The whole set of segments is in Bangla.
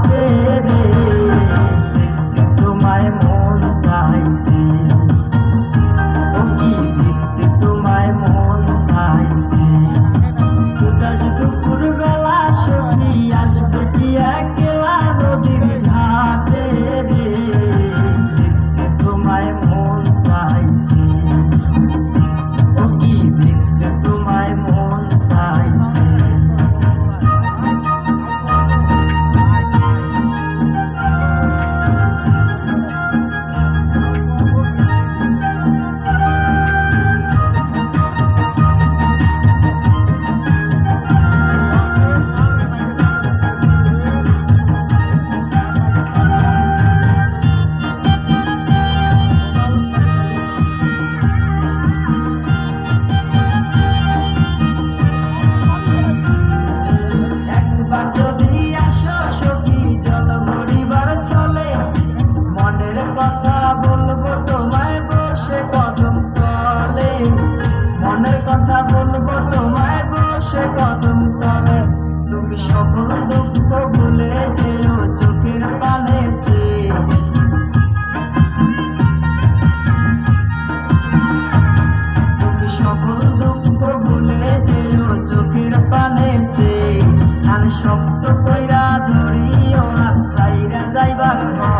आके কইরা ধরিও না চাইরা যাইবার মন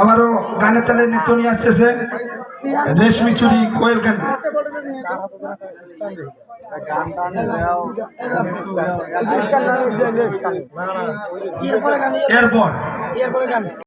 আবারও গানের তালে নৃত্য নিয়ে আসতেছে। রেশমি চুরি কোয়েল গান। এরপর